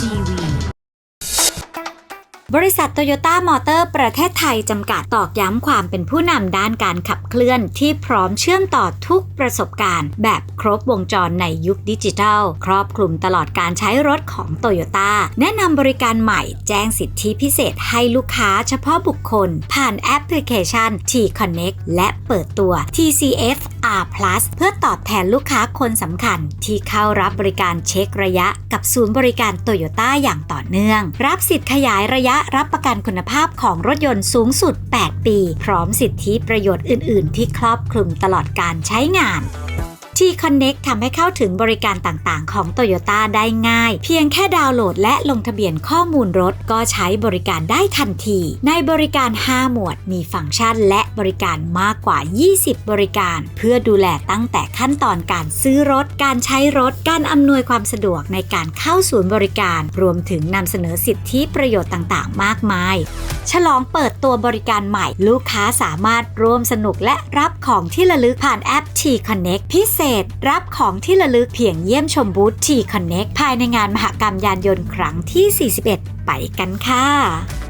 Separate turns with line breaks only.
TV
บริษัทโตโยต้ามอเตอร์ประเทศไทยจำกัดตอกย้ำความเป็นผู้นำด้านการขับเคลื่อนที่พร้อมเชื่อมต่อทุกประสบการณ์ แบบครบวงจรในยุคดิจิทัล ครอบคลุมตลอดการใช้รถของโตโยต้าแนะนำบริการใหม่แจ้งสิทธิพิเศษให้ลูกค้าเฉพาะบุคคล ผ่านแอปพลิเคชัน T-Connect และเปิดตัว TCF R Plus เพื่อตอบแทนลูกค้าคนสำคัญ ที่เข้ารับบริการเช็คระยะ กับศูนย์บริการโตโยต้าอย่างต่อเนื่อง รับสิทธิ์ขยายระยะรับประกันคุณภาพของรถยนต์สูงสุด 8 ปี พร้อมสิทธิประโยชน์อื่น ๆ ที่ครอบคลุมตลอดการใช้งาน ที่ Connect ทำให้เข้าถึงบริการต่างๆ ของ Toyota ได้ง่าย เพียงแค่ดาวน์โหลดและลงทะเบียนข้อมูลรถ ก็ใช้บริการได้ทันที ในบริการ 5 หมวด มีฟังก์ชันและบริการมากกว่า 20 บริการ เพื่อดูแลตั้งแต่ขั้นตอนการซื้อรถ การใช้รถ การอำนวยความสะดวกในการเข้าศูนย์บริการ รวมถึงนำเสนอสิทธิประโยชน์ต่างๆ มากมาย ฉลองเปิดตัวบริการใหม่ ลูกค้าสามารถร่วมสนุกและรับของที่ระลึกผ่านแอป T Connect พิเศษ รับของที่ระลึกเพียงเยี่ยมชมบูธ T Connect ภายในงานมหกรรมยานยนต์ครั้งที่ 41 ไปกันค่ะ